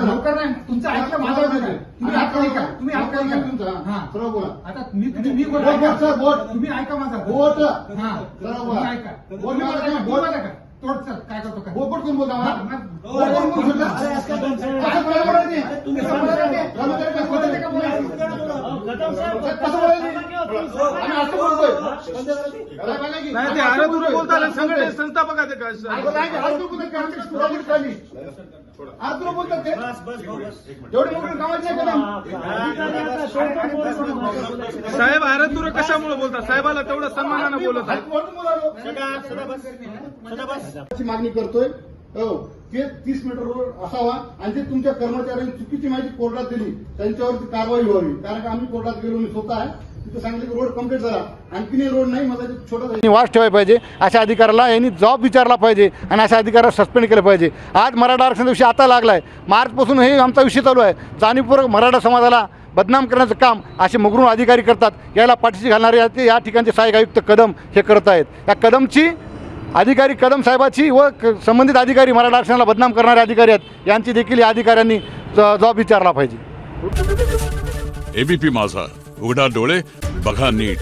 लवकर नाही तुमचं ऐकलं माझं. ऐकलं. तुम्ही ऐका ऐका तुम्ही ऐका तुमचं, ऐका हा. हा सरळ बोला आता मी तुम्ही मी बोला बोट, बोट, सर, बोट. तुम्ही ऐका माझा बोट. हा सरळ बोला. तुम्ही ऐका बोट तुम्ही बोला, का? का तोड सर काय करतो काय बोट कोण बोलता मला? हा, हा. बोट कोण बोलतो? अरे, असं काय बोलता? असं कोणाला बोलायचं नाही. तुम्ही बोलायचं नाही. का बोलायचं? आम्ही असं बोलतोय. की- नाही ते संस्थापक आहे झाली. आज तुला बोलतात ते? बस, बस, बस. एवढी मोठी कामाची आहे का नाही? साहेब अरे तुला कशामुळे बोलतात? साहेबाला तेवढं सन्मानानं बोलत आहे मागणी करतोय. हो ते तीस मीटर रोड असावा आणि ते तुमच्या कर्मचाऱ्यांनी चुकीची माहिती कोर्टात दिली त्यांच्यावरती कारवाई व्हावी. कारण का आम्ही कोर्टात गेलो मी स्वतः आहे. तिथे सांगितलं की रोड कंप्लीट झाला. आणखीन रोड नाही मला छोटा वास ठेवायला पाहिजे. अशा अधिकाऱ्याला यांनी जॉब विचारला पाहिजे आणि अशा अधिकाऱ्याला सस्पेंड केलं पाहिजे. आज मराठा आरक्षण विषय आता लागला आहे मार्चपासून हे आमचा विषय चालू आहे. जाणीवपूर्वक मराठा समाजाला बदनाम करण्याचं काम असे मुगरून अधिकारी करतात. याला पाठीशी घालणारे या ठिकाणचे सहाय्यक आयुक्त कदम हे करत आहेत. या कदमची अधिकारी कदम साहेबाची व संबंधित अधिकारी मराठा आरक्षणाला बदनाम करणारे अधिकारी आहेत. यांची देखील या अधिकाऱ्यांनी जॉब विचारला पाहिजे. एबीपी माझा. उघडा डोळे बघा नीट.